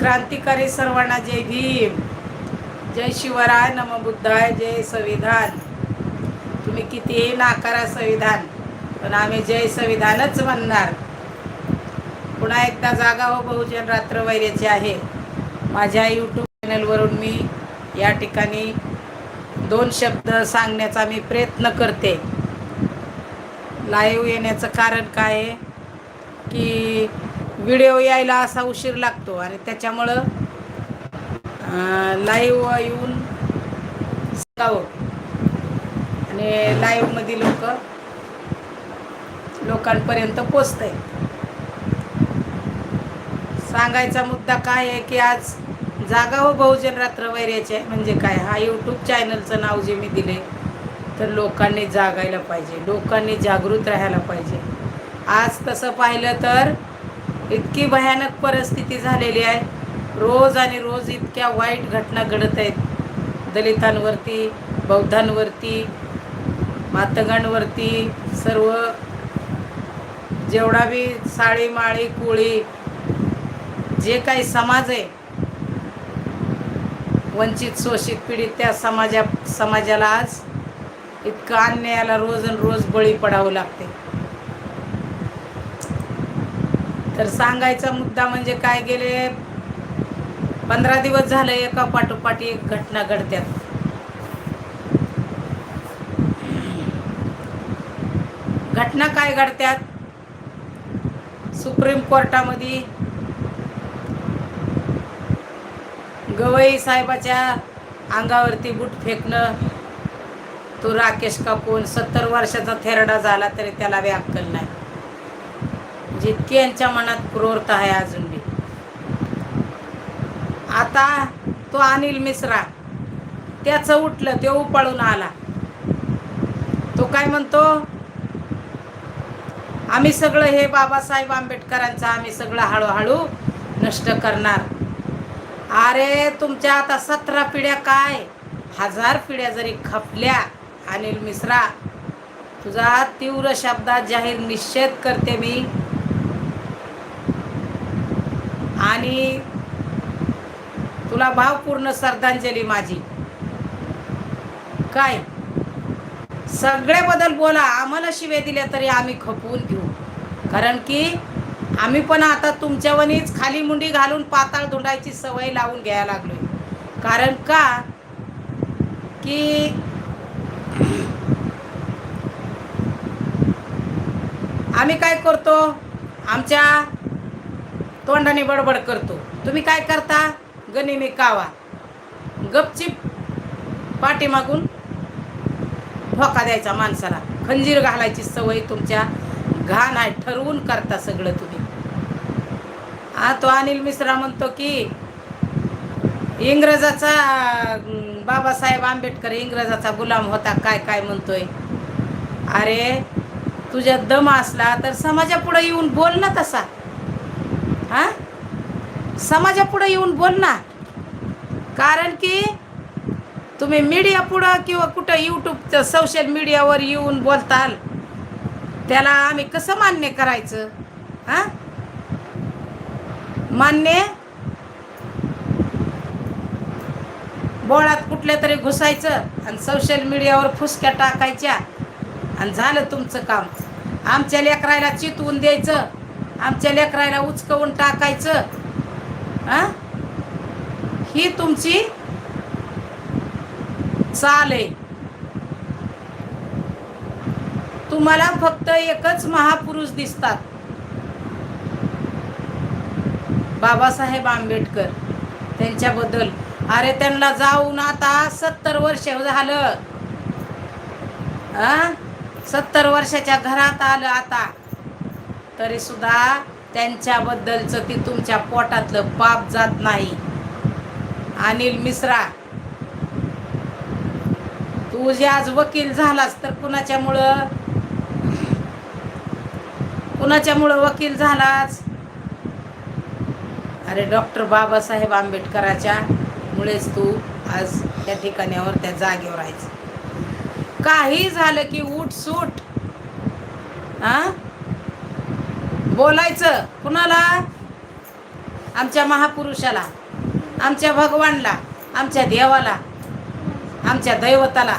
क्रांतिकारी सर्वांना जय भीम. जय शिवराय नम बुद्धाय जय संविधान. तुम्ही कितीही नाकारा संविधान पण आम्ही जय संविधानच म्हणणार. पुन्हा एकदा जागा हो बहुजन रात्र वैर्याचे आहे. माझ्या यूट्यूब चॅनलवरून मी या ठिकाणी दोन शब्द सांगण्याचा मी प्रयत्न करते. लाईव्ह येण्याचं कारण काय आहे? की व्हिडिओ यायला असा उशीर लागतो आणि त्याच्यामुळं लाईव्ह येऊन सांगावं आणि लाईव्हमध्ये लोक लोकांपर्यंत पोचत आहे सांगायचा मुद्दा काय आहे की आज जागा हो बहुजन रात्र वैर्याचे म्हणजे काय? हा यूट्यूब चॅनलचं नाव जे मी दिले तर लोकांनी जागायला पाहिजे. लोकांनी जागृत राहायला पाहिजे. आज तसं पाहिलं तर इतकी भयानक परिस्थिती झालेली आहे. रोज आणि रोज इतक्या वाईट घटना घडत आहेत. दलितांवरती बौद्धांवरती मातंगांवरती सर्व जेवढा बी साळी माळी कोळी जे काही समाज आहे वंचित शोषित पीडित त्या समाजा समाजाला आज इतकं अन्यायाला रोज आणि रोज बळी पडावं लागते तर सांगायचा मुद्दा म्हणजे काय गेले पंधरा दिवस झाले एका पाठोपाठी एक घटना घडत्यात. घटना काय घडत्यात? सुप्रीम कोर्टामध्ये गवई साहेबाच्या अंगावरती बूट फेकणं तो राकेश कापून सत्तर वर्षाचा थेरडा झाला तरी त्याला बी अक्कल नाही. जितकी यांच्या मनात क्रूरता आहे अजून बी. आता तो अनिल मिश्रा त्याचं उठलं तो उपाळून आला. तो काय म्हणतो आम्ही सगळं हे बाबासाहेब आंबेडकरांचं आम्ही सगळं हळूहळू नष्ट करणार. अरे तुमच्या आता सतरा पिढ्या काय? हजार पिढ्या जरी खपल्या अनिल मिश्रा तुझा तीव्र शब्दात जाहीर निषेध करते मी. आणि तुला भावपूर्ण श्रद्धांजली माझी. काय? सगळे बदल बोला आम्हाला शिवे दिल्या तरी आम्ही खपवून घेऊ. कारण की आम्ही पण आता तुमच्यावनीच खाली मुंडी घालून पाताळ धुंडायची सवय लावून घ्यायला लागलोय. कारण का? की आम्ही काय करतो? आमच्या तोंडाने बडबड करतो. तुम्ही काय करता? गनिमी कावा. गपचिप पाठीमागून धोका द्यायचा माणसाला. खंजीर घालायची सवय तुमच्या घाण आहे ठरवून करता सगळं तुम्ही. हा तो अनिल मिश्रा म्हणतो की इंग्रजाचा बाबासाहेब आंबेडकर इंग्रजाचा गुलाम होता काय काय म्हणतोय? अरे तुझ्या दम असला तर समाजापुढे येऊन बोल ना तसा. हा? समाजापुढं येऊन बोल ना. कारण की तुम्ही मीडिया पुढं किंवा कुठं यूट्यूबचं सोशल मीडियावर येऊन बोलताल त्याला आम्ही कसं मान्य करायचं? हा? मान्य? बोळात कुठल्या तरी घुसायचं आणि सोशल मीडियावर फुसक्या टाकायच्या आणि झालं तुमचं काम. आमच्या लेकरायला चितवून द्यायचं. आमच्या लेकरायला उचकवून टाकायचं. हा? ही तुमची चाल आहे. तुम्हाला फक्त एकच महापुरुष दिसतात. बाबासाहेब आंबेडकर त्यांच्याबद्दल. अरे त्यांना जाऊन आता सत्तर वर्ष झालं. सत्तर वर्षाच्या घरात आलं आता. तरी सुद्धा त्यांच्याबद्दलचं ती तुमच्या पोटातलं पाप जात नाही. अनिल मिश्रा तू जे आज वकील झालास तर कुणाच्यामुळं? कुणाच्यामुळं वकील झालास? अरे डॉक्टर बाबासाहेब आंबेडकराच्या मुळेच तू आज त्या ठिकाणावर त्या जागेवर आहेस. काही झालं की उठ सूट हा? बोलायचं कुणाला? आमच्या महापुरुषाला आमच्या भगवानला आमच्या देवाला आमच्या दैवताला.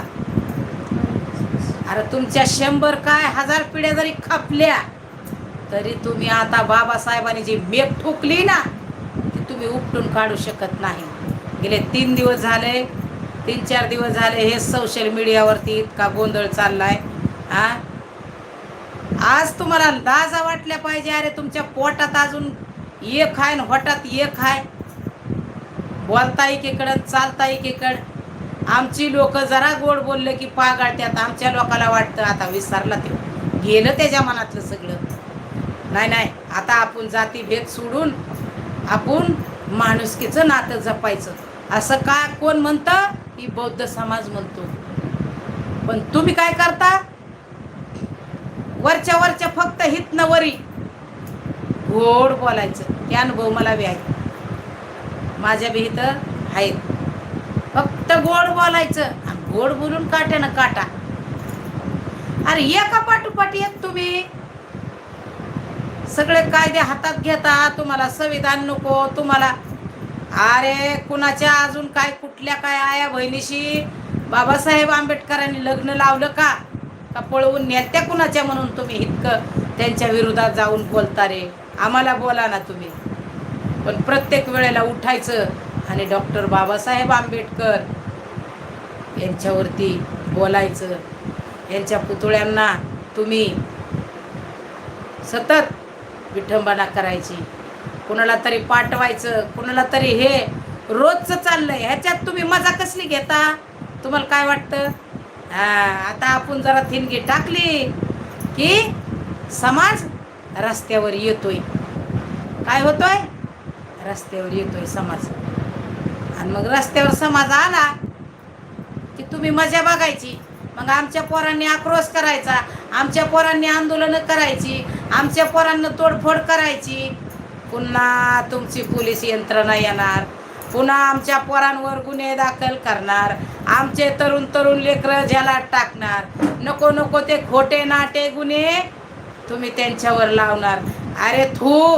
अरे तुमच्या शंभर काय हजार पिढ्या जरी खपल्या तरी तुम्ही आता बाबासाहेबांनी जी मेप ठोकली ना ती तुम्ही उपटून काढू शकत नाही. गेले तीन दिवस झाले तीन चार दिवस झाले हे सोशल मीडियावरती इतका गोंधळ चाललाय हा? आज तुम्हाला लाजा वाटल्या पाहिजे. अरे तुमच्या पोटात अजून एक आहे न होटात एक आहे. बोलता एकीकडं चालता एकीकडं. आमची लोक जरा गोड बोलले की पागाळत्यात. आमच्या लोकाला वाटतं आता विसरला ते. गेलं त्याच्या मनातलं सगळं. नाही नाही. आता आपण जातीभेद सोडून आपण माणुसकीचं नातं जपायचं. असं का कोण म्हणतं? की बौद्ध समाज म्हणतो. पण तुम्ही काय करता? वरच्या वरच्या फक्त हितनं वरी. गोड बोलायचं. ते अनुभव मला बी आहे माझ्या बी इथं आहेत. फक्त गोड बोलायचं. गोड बोलून काट्यानं काटा. अरे एका पाठोपाठ येत तुम्ही. सगळे कायदे हातात घेता. तुम्हाला संविधान नको. तुम्हाला अरे कुणाच्या अजून काय कुठल्या काय आया बहिणीशी? बाबासाहेब आंबेडकरांनी लग्न लावलं का? का पळवून नेत्या कुणाच्या म्हणून तुम्ही इतकं त्यांच्या विरोधात जाऊन बोलता रे? आम्हाला बोला ना तुम्ही. पण प्रत्येक वेळेला उठायचं आणि डॉक्टर बाबासाहेब आंबेडकर यांच्यावरती बोलायचं. यांच्या पुतळ्यांना तुम्ही सतत विठंबना करायची. कुणाला तरी पाठवायचं कुणाला तरी हे रोजचं चाललंय. ह्याच्यात तुम्ही मजा कसली घेता? तुम्हाला काय वाटतं? हा आता आपण जरा थिनगी टाकली की समाज रस्त्यावर येतोय. काय होतोय? रस्त्यावर येतोय समाज. आणि मग रस्त्यावर समाज आला की तुम्ही मजा बघायची. मग आमच्या पोरांनी आक्रोश करायचा आमच्या पोरांनी आंदोलनं करायची आमच्या पोरांना तोडफोड करायची. पुन्हा तुमची पोलीस यंत्रणा येणार. पुन्हा आमच्या पोरांवर गुन्हे दाखल करणार. आमचे तरुण तरुण लेकरं झेलात टाकणार. नको नको ते खोटे नाटे गुन्हे तुम्ही त्यांच्यावर लावणार. अरे थू!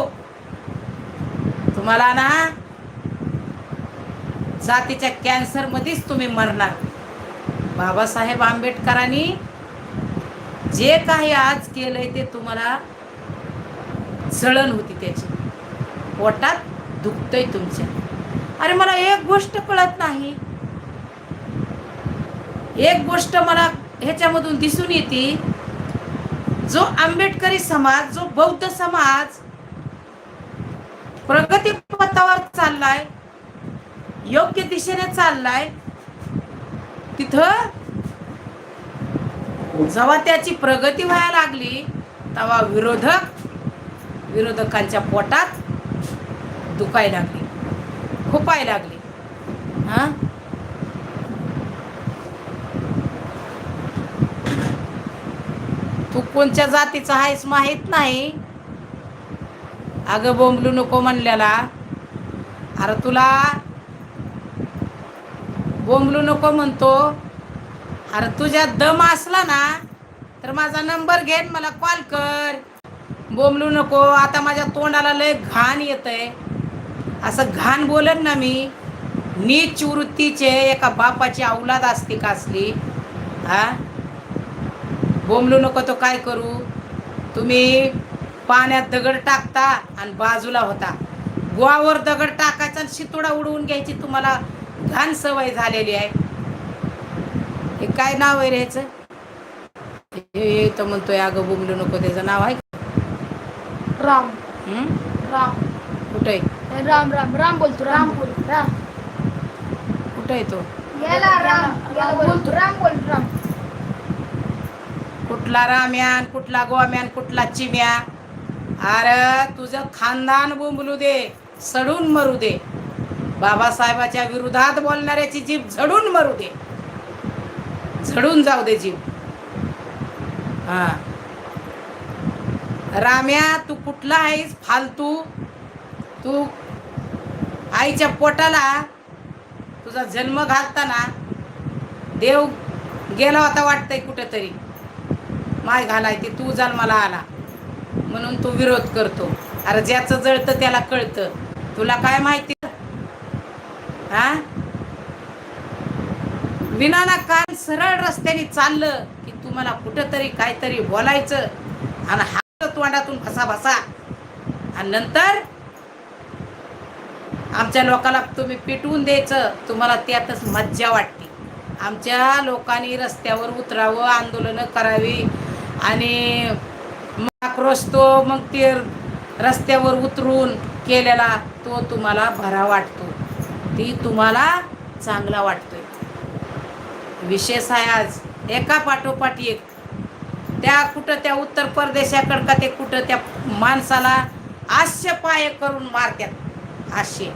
तुम्हाला ना जातीच्या कॅन्सरमध्येच तुम्ही मरणार. बाबासाहेब आंबेडकरांनी जे काही आज केलंय ते तुम्हाला जळण होती त्याची. पोटात दुखतंय तुमच्या. अरे मला एक गोष्ट कळत नाही. एक गोष्ट मला ह्याच्यामधून दिसून येते. जो आंबेडकरी समाज जो बौद्ध समाज प्रगती पथावर चाललाय योग्य दिशेने चाललाय तिथं जेव्हा त्याची प्रगती व्हायला लागली तेव्हा विरोधक विरोधकांच्या पोटात दुखायला लागली. खुपायला लागली. हा? तू कोणत्या जातीचा आहेस माहीत नाही. अगं बोंबलू नको म्हणल्याला. अरे तुला बोंबलू नको म्हणतो. अरे तुझ्या दम असला ना तर माझा नंबर घे मला कॉल कर. बोंबलू नको आता माझ्या तोंडाला लय घाण येतंय. असं घाण बोलन ना मी. नीच वृत्तीचे एका बापाची औलाद असते का असली? हा? बोंबलू नको तो काय करू? तुम्ही पाण्यात दगड टाकता आणि बाजूला होता. गुवावर दगड टाकायचा आणि शितोडा उडवून घ्यायची तुम्हाला घाण सवय झालेली आहे. हे काय नाव आहे रे ह्याचं? हे तर म्हणतोय अगं बोंबलू नको त्याचं नाव आहे राम? राम. कुठं राम राम राम बोलतो राम बोल राम. कुठं आहे तो? याला राम याला बोलतो राम बोल राम. कुठला राम्यान कुठला गोम्यान कुठला चिम्या? अरे तुझं खानदान बोंबलू दे सडून मरू दे. बाबासाहेबाच्या विरोधात बोलणाऱ्याची जीभ झडून मरू दे. झडून जाऊ दे जीभ. हा. राम्या तू कुठला आहेस? फालतू. तू आईच्या पोटाला तुझा जन्म घालताना देव गेला होता वाटतंय कुठेतरी. माय घालाय ते तू जन्माला आला. म्हणून तू विरोध करतो. अरे ज्याचं जळतं त्याला कळतं. तुला काय माहिती? हा? विनाना काल सरळ रस्त्याने चाललं की तुम्हाला कुठंतरी काहीतरी बोलायचं. आणि हात तोंडातून भसा भसा आणि नंतर आमच्या लोकाला तुम्ही पिटवून द्यायचं तुम्हाला त्यातच मज्जा वाटते. आमच्या लोकांनी रस्त्यावर उतरावं आंदोलनं करावी आणि मग आक्रोश तो मग ते रस्त्यावर उतरून केलेला तो तुम्हाला भरा वाटतो. ती तुम्हाला चांगला वाटतोय. विशेष आहे आज एका पाठोपाठ एक. त्या कुठं त्या उत्तर प्रदेशाकडं का ते कुठं त्या माणसाला आश्य पाय करून मारत्यात. आशे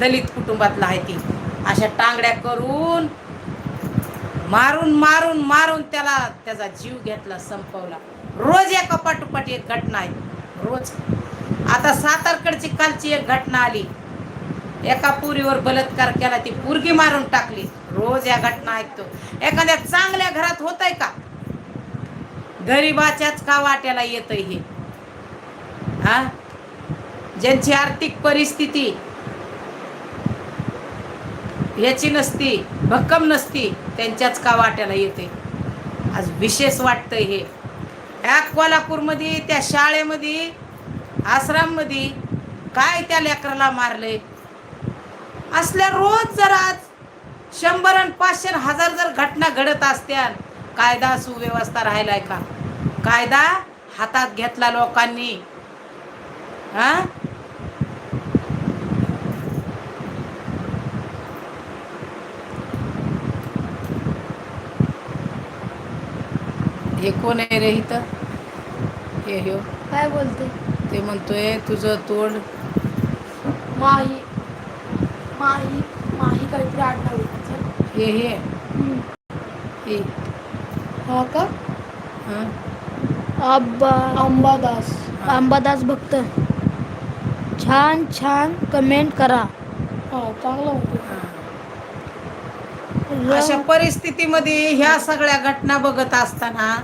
दलित कुटुंबातला आहे ती. अशा टांगड्या करून मारून मारून मारून त्याला त्याचा जीव घेतला संपवला. रोज एका पाठोपाठ एक घटना आहे. रोज. आता सातारकडची कालची एक घटना आली. एका पुरीवर बलात्कार केला ती पुरगी मारून टाकली. रोज या घटना ऐकतो. एखाद्या चांगल्या घरात होत आहे का? गरीबाच्याच का वाट्याला येत हे? हा? ज्यांची आर्थिक परिस्थिती याची नसती भक्कम नसती त्यांच्याच का वाट्याला येते? आज विशेष वाटतंय हे. या कोल्हापूरमध्ये त्या शाळेमध्ये आश्रममध्ये काय त्या लेकराला मारलंय? असल्या रोज जर आज शंभर आणि पाचशे हजार जर घटना घडत असत्या कायदा सुव्यवस्था राहिलाय का? कायदा हातात घेतला लोकांनी. हा? हे कोण आहे रे इथं. हे ह्यो काय बोलते? ते म्हणतोय तुझं तोंड माही माही माही काहीतरी त्याचं. हे हे. हम्म. हे. हा का? हं? आंबा अंबादास. अंबादास भक्त. छान छान कमेंट करा. हा चांगलं होतं. हं. अशा परिस्थितीमध्ये ह्या सगळ्या घटना बघत असताना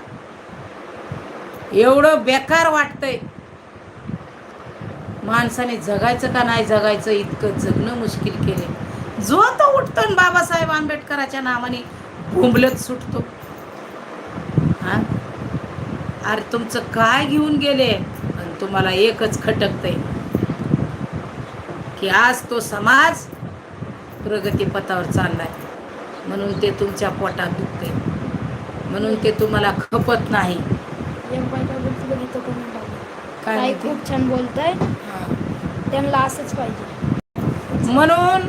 एवढं बेकार वाटतंय. माणसाने जगायचं का नाही जगायचं इतकं जगणं मुश्किल केले जो तो उठतो आणि बाबासाहेब आंबेडकराच्या नावाने भोंबलत सुटतो. हा? अरे तुमचं काय घेऊन गेले? आणि तुम्हाला एकच खटकतंय. की आज तो समाज प्रगतीपथावर चाललाय. म्हणून ते तुमच्या पोटात दुखते म्हणून ते तुम्हाला खपत नाही एक बाई काय बोलते बघितलं comment आलं. काय ताई? खूप छान बोलताय. हा. त्यांना असंच पाहिजे. म्हणून?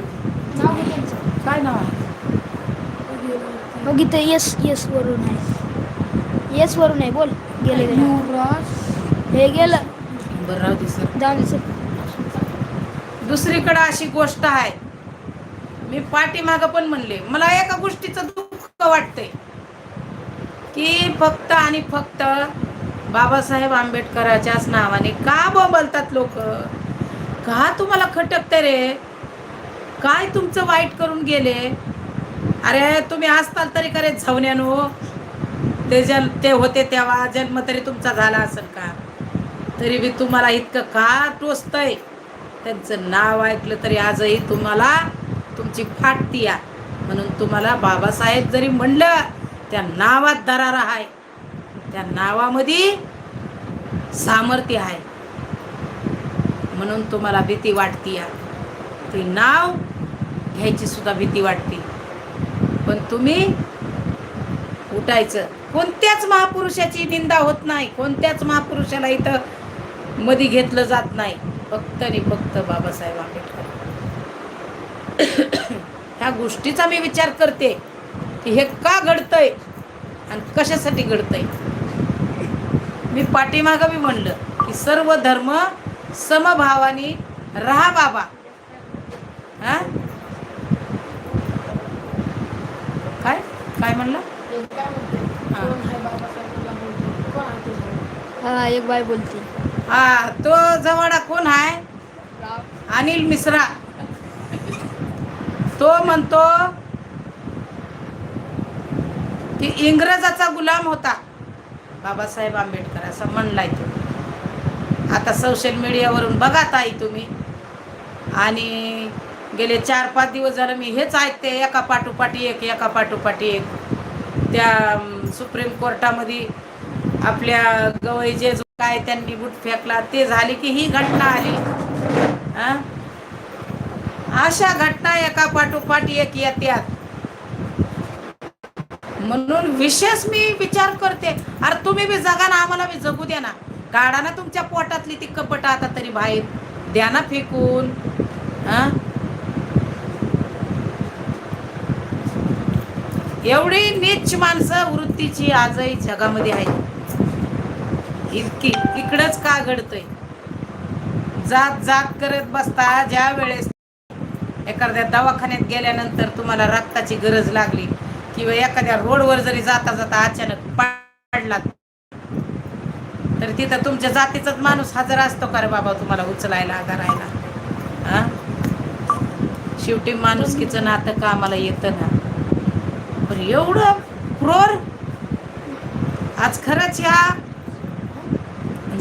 नाव घे त्यांचं. काय नाव? आहे बघ इथं येस येस वरून आहे. येस वरून आहे बोल. गेले गेले युवराज. हे गेलं. बरं राहू दे सर जाऊन दे सर. दुसरीकडे अशी गोष्ट आहे. मी पाठीमागं पण म्हणले. मला एका गोष्टीचं दुःख वाटतंय. की फक्त आणि फक्त बाबासाहेब आंबेडकराच्याच नावाने का बोलतात लोक? का तुम्हाला खटकते रे? काय तुमचं वाईट करून गेले? अरे तुम्ही असताल तरी करे झवण्यानो. ते जन ते होते तेव्हा जन्म तरी तुमचा झाला असेल का? तरी बी तुम्हाला इतकं का टोचतंय? त्यांचं नाव ऐकलं तरी आजही तुम्हाला तुमची फाटती या म्हणून तुम्हाला बाबासाहेब जरी म्हणलं त्या नावात दरारा आहे. त्या नावामध्ये सामर्थ्य आहे. म्हणून तुम्हाला भीती वाटती या. ते नाव घ्यायची सुद्धा भीती वाटते. पण तुम्ही उठायचं. कोणत्याच महापुरुषाची निंदा होत नाही. कोणत्याच महापुरुषाला इथं मध्ये घेतलं जात नाही. फक्त आणि फक्त बाबासाहेब आंबेडकर. ह्या गोष्टीचा मी विचार करते की हे का घडतंय? आणि कशासाठी घडतंय? मी पाठीमागं मी म्हणलं की सर्व धर्म समभावानी राहा बाबा. हा? काय? काय म्हणलं? हा. एक बाई बोलते. हा तो जवळा कोण आहे अनिल मिश्रा. तो म्हणतो की इंग्रजाचा गुलाम होता. बाबासाहेब आंबेडकर असं म्हणलाय तो. आता सोशल मीडियावरून बघा ताई तुम्ही. आणि गेले चार पाच दिवस झालं मी हेच ऐकते एका पाठोपाठी एक एका पाठोपाठी एक. त्या सुप्रीम कोर्टामध्ये आपल्या गवई जे जो काय त्यांनी बूट फेकला ते झाले की ही घटना आली. अशा घटना एका पाठोपाठी एक येत्यात. म्हणून विशेष मी विचार करते. अरे तुम्ही बी जगा ना आम्हाला मी जगू द्या ना. काढा ना तुमच्या पोटातली ती कपट आता तरी बाहेर. द्या ना फेकून. एवढी नीच माणसं वृत्तीची आजही जगामध्ये आहे इतकी इकडंच का घडतंय? जात जात करत बसता ज्या वेळेस एखाद्या दवाखान्यात गेल्यानंतर तुम्हाला रक्ताची गरज लागली किंवा एखाद्या रोडवर जरी जाता जाता अचानक पडला तर तिथं तुमच्या जातीचाच माणूस हजर असतो का रे बाबा तुम्हाला उचलायला धरायला? हा? शेवटी माणुसकीचं नातं कामाला येतं ना. पण एवढं क्रोर? आज खरंच या.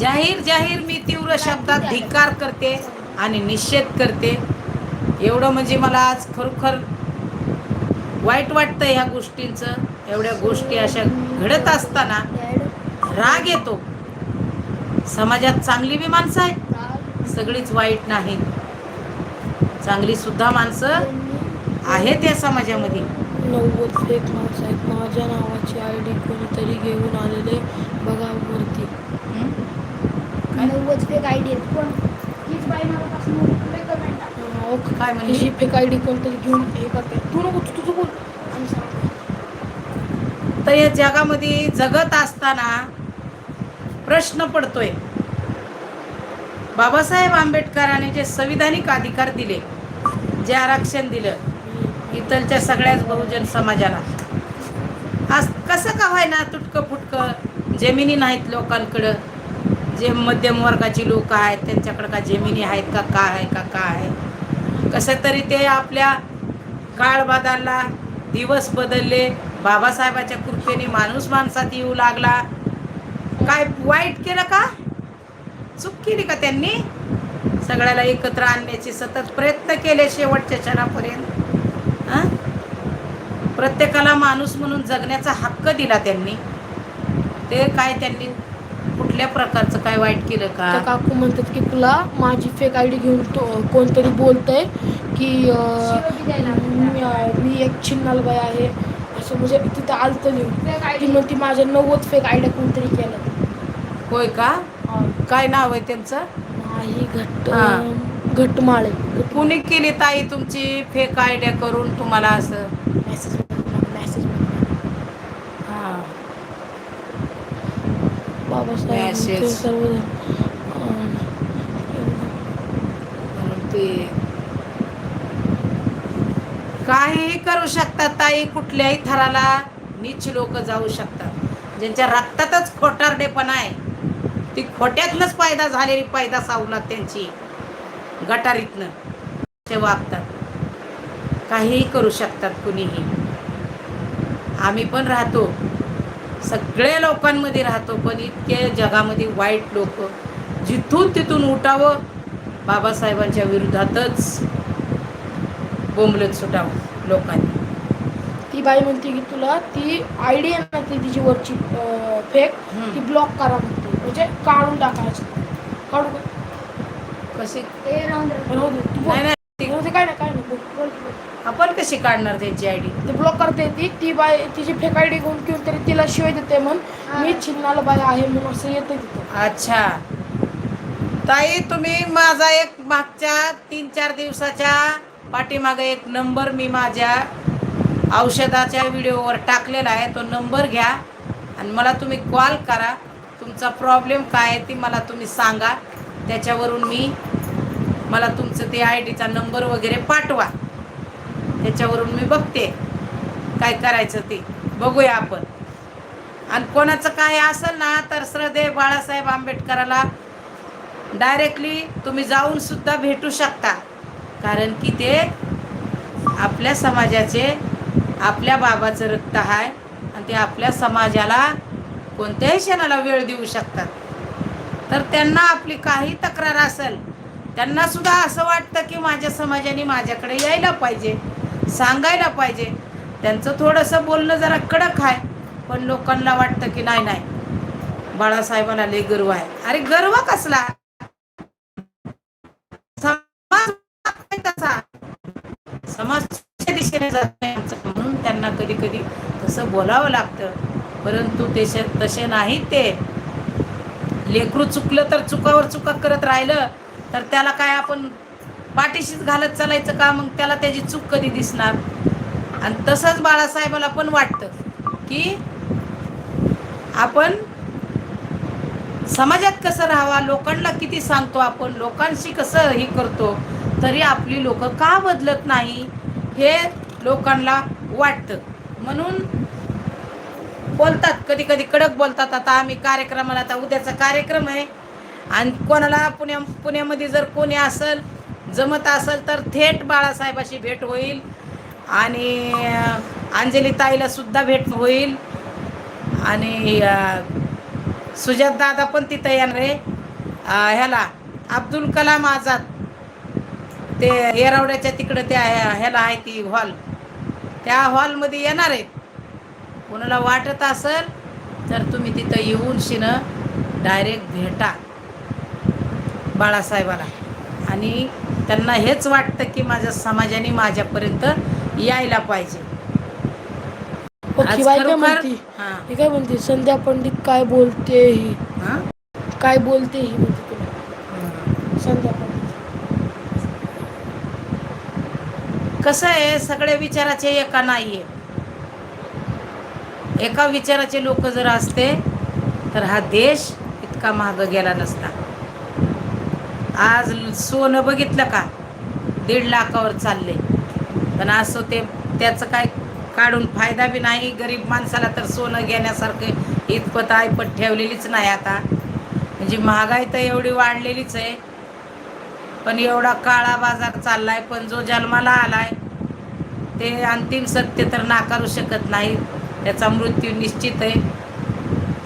जाहीर जाहीर मी तीव्र शब्दात धिक्कार करते आणि निषेध करते. एवढं म्हणजे मला आज खरोखर वाईट वाटतं ह्या गोष्टींचं. एवढ्या गोष्टी अशा घडत असताना राग येतो. समाजात चांगली बी माणसं आहेत. सगळीच वाईट नाहीत चांगली सुद्धा माणसं आहेत या समाजामध्ये. नव्वद फेक माणसं आहेत. माझ्या नावाची आय डी कोणीतरी घेऊन आलेले बघा वरती? काय? नव्वद फेक आयडी आहेत. कोण? हीच बाई मला ओके काय म्हणजे ही फेक आय डी कोणतरी घेऊन हे करते तू नको तू तुझं बोल. तर या जगामध्ये जगत असताना प्रश्न पडतोय. बाबासाहेब आंबेडकरांनी जे संविधानिक अधिकार दिले जे आरक्षण दिलं इथलच्या सगळ्याच बहुजन समाजाला. आज कसं का व्हायना तुटकं फुटकं? जमिनी नाहीत लोकांकडं. जे मध्यम वर्गाची लोक आहेत त्यांच्याकडं का जमिनी आहेत का काय आहे का काय आहे? कसं तरी ते आपल्या काळ बदलला दिवस बदलले. बाबासाहेबाच्या कृपेने माणूस माणसात येऊ लागला. काय वाईट केलं का? चूक केली का त्यांनी? सगळ्याला एकत्र आणण्याचे सतत प्रयत्न केले शेवटच्या क्षणापर्यंत. हां? प्रत्येकाला माणूस म्हणून जगण्याचा हक्क दिला त्यांनी. ते काय त्यांनी कुठल्या प्रकारचं काय वाईट केलं का? काकू म्हणतात की तुला माझी फेक आय डी घेऊन तो कोणतरी बोलतंय की अं, मी एक छिन्नाल बाई आहे. असं म्हणजे तिथं आलतं लिहून ती म्हणती माझ्या नव्वद फेक आयडिया कोणतरी केलं. होय का? काय नाव आहे त्यांचं? नाही घट हा. घटमाळे कुणी केली ताई तुमची फेक आयडिया करून तुम्हाला असं? मेसेज हां बाबासाहेब. ते सर्वजण ते काहीही करू शकतात ताई कुठल्याही थराला नीच लोक जाऊ शकतात. ज्यांच्या रक्तातच खोटारडेपणा आहे ती खोट्यातनंच पैदा झालेली पैदा सावलात त्यांची. गटारीतनं ते वागतात. काहीही करू शकतात कुणीही. आम्ही पण राहतो. सगळ्या लोकांमध्ये राहतो पण इतके जगामध्ये वाईट लोक जिथून तिथून उठावं बाबासाहेबांच्या विरोधातच बोंबलत सुटावं लोकांनी ती बाई म्हणते की तुला ती आयडी आहे ना ती तिची वरची फेक. ती ब्लॉक करा म्हणते म्हणजे काढून टाकायचं काढू? कशी. नाही नाही ती- राहू दे, काय नाही काय नाही बोल, बोल, बोल. आपण कशी काढणार त्यांची आयडी ते ब्लॉक करते ती ती बाई तिची फेक आयडी घेऊन किंवा तरी तिला शिवाय देते म्हण मी छिन्नाला बाई आहे म्हणून असं येतं तिथं. अच्छा. ताई तुम्ही माझा एक मागच्या तीन चार दिवसाच्या पाठीमागे एक नंबर मी माझ्या औषधाच्या व्हिडिओवर टाकलेला आहे. तो नंबर घ्या आणि मला तुम्ही कॉल करा. तुमचा प्रॉब्लेम काय आहे ती मला तुम्ही सांगा. त्याच्यावरून मी मला तुमचं ते आय डीचा नंबर वगैरे पाठवा. त्याच्यावरून मी बघते. काय करायचं ते. बघूया आपण. आणि कोणाचं काय असेल ना तर श्रद्धेव बाळासाहेब आंबेडकराला डायरेक्टली तुम्ही जाऊन सुद्धा भेटू शकता. कारण की ते आपल्या समाजाचे आपल्या बाबाचं रक्त आहे आणि ते आपल्या समाजाला कोणत्याही क्षणाला वेळ देऊ शकतात. तर त्यांना आपली काही तक्रार असेल त्यांना सुद्धा असं वाटतं की माझ्या समाजाने माझ्याकडे यायला पाहिजे. सांगायला पाहिजे. त्यांचं थोडंसं बोलणं जरा कडक आहे पण लोकांना वाटतं की नाही नाही. बाळासाहेबाला लय गर्व आहे. अरे गर्व कसला? समाजच्या तसा. दिशेने जात नाही म्हणून त्यांना कधी कधी तसं बोलावं लागतं. परंतु ते तसे नाही ते. लेकरू चुकलं तर चुकावर चुका करत राहिलं तर त्याला काय आपण पाठीशीच घालत चालायचं का मग त्याला त्याची चूक कधी दिसणार? आणि तसंच बाळासाहेबाला पण वाटतं की आपण समाजात कसं राहावा लोकांना किती सांगतो आपण लोकांशी कसं हे करतो तरी आपली लोक का बदलत नाही हे लोकांना वाटतं. म्हणून बोलतात कधी कधी कडक बोलतात आता आम्ही कार्यक्रमाला आता उद्याचा कार्यक्रम आहे. आणि कोणाला पुण्या पुण्यामध्ये जर कोणी असेल जमत असेल तर थेट बाळासाहेबाशी भेट होईल आणि अंजली ताईला सुद्धा भेट होईल. आणि सुजात दादा पण तिथं येणार आहे. ह्याला अब्दुल कलाम आझाद. ते येरावड्याच्या तिकडं त्या ह्याला आहे ती हॉल. त्या हॉलमध्ये येणार आहेत. कोणाला वाटत असेल तर तुम्ही तिथं येऊन शिनं डायरेक्ट भेटा बाळासाहेबाला. आणि त्यांना हेच वाटतं की माझ्या समाजाने माझ्यापर्यंत यायला पाहिजे. काय म्हणते? हां. काय म्हणते? संध्या पंडित काय बोलते ही? हां? काय बोलते ही म्हणते तुला. संध्या पंडित. कसं आहे सगळे विचाराचे एका नाहीये. एका विचाराचे लोक जर असते तर हा देश इतका महाग गेला नसता. आज सोनं बघितलं का? दीड लाखावर चालले पण असं ते त्याचं काय काढून फायदा बी नाही. गरीब माणसाला तर सोनं घेण्यासारखं इतपत ऐपत ठेवलेलीच नाही आता. म्हणजे महागाई तर एवढी वाढलेलीच आहे. पण एवढा काळा बाजार चाललाय पण जो जन्माला आलाय ते अंतिम सत्य तर नाकारू शकत नाही. त्याचा मृत्यू निश्चित आहे.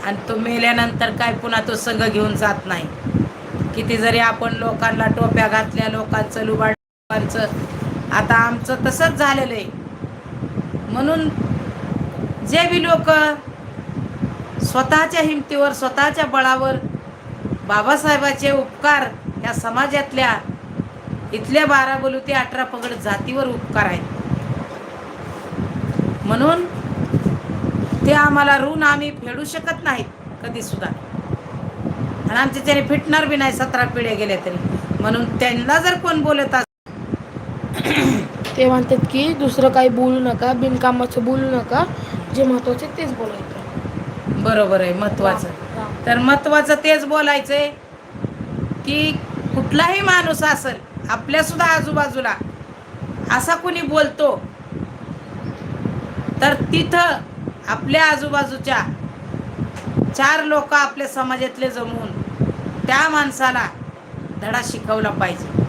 आणि तो मेल्यानंतर काय पुन्हा तो संघ घेऊन जात नाही. किती जरी आपण लोकांना टोप्या घातल्या लोकांचं लुबाड लोकांचं आता आमचं तसंच झालेलं आहे. म्हणून जे बी लोक स्वतःच्या हिमतीवर स्वतःच्या बळावर बाबासाहेबाचे उपकार या समाजातल्या इथल्या बारा बोलू ते अठरा पगड जातीवर उपकार आहेत. म्हणून ते आम्हाला ऋण आम्ही फेडू शकत नाहीत कधी सुद्धा आणि आमच्या त्याने फिटणार बी नाही सतरा पिढ्या गेल्या तरी. म्हणून त्यांना जर कोण बोलत ते म्हणतात की दुसरं काही बोलू नका बिनकामाचं बोलू नका. जे महत्त्वाचे तेच बोलायचं. बरोबर आहे महत्वाचं. तर महत्वाचं तेच बोलायचंय की कुठलाही माणूस असेल आपल्या सुद्धा आजूबाजूला असा कोणी बोलतो तर तिथं आपल्या आजूबाजूच्या चार लोक आपल्या समाजातले जमून त्या माणसाला धडा शिकवला पाहिजे.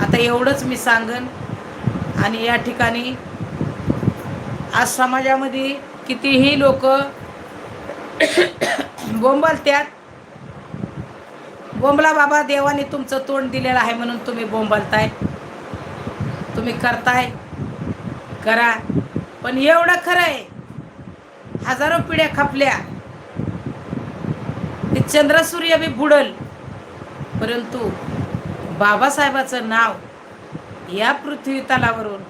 आता एवढंच मी सांगन. आणि या ठिकाणी आज समाजामध्ये कितीही लोक बोंबलत्यात. बोंबला बाबा देवाने तुमचं तोंड दिलेलं आहे म्हणून तुम्ही बोंबलताय. तुम्ही करताय. करा. पण एवढं खरं आहे हजारो पिढ्या खपल्या. ते चंद्रसूर्य बी बुडल. परंतु बाबासाहेबाचं नाव या पृथ्वी तलावरून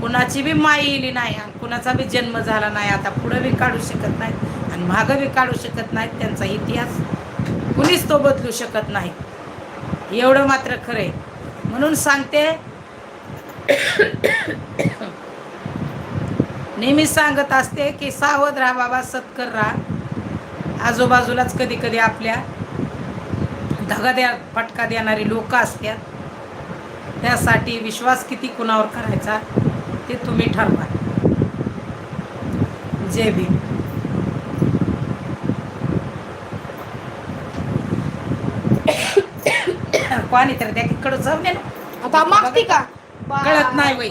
कुणाची बी माई येली नाही आणि कुणाचा बी जन्म झाला नाही आता पुढं बी काढू शकत नाहीत आणि मागं बी काढू शकत नाहीत त्यांचा इतिहास कुणीच तो बदलू शकत नाही. एवढं मात्र खरं आहे. म्हणून सांगते नेहमी सांगत असते की सावध राहा बाबा सत्कर राहा. आजूबाजूलाच कधी कधी आपल्या धगा द्या फटका देणारी लोक असतात. त्यासाठी विश्वास किती कुणावर करायचा ते तुम्ही ठरवा. जय भीम. पाणी तर त्या कडं जाऊ दे ना. आता मागती का? कळत नाही बाई.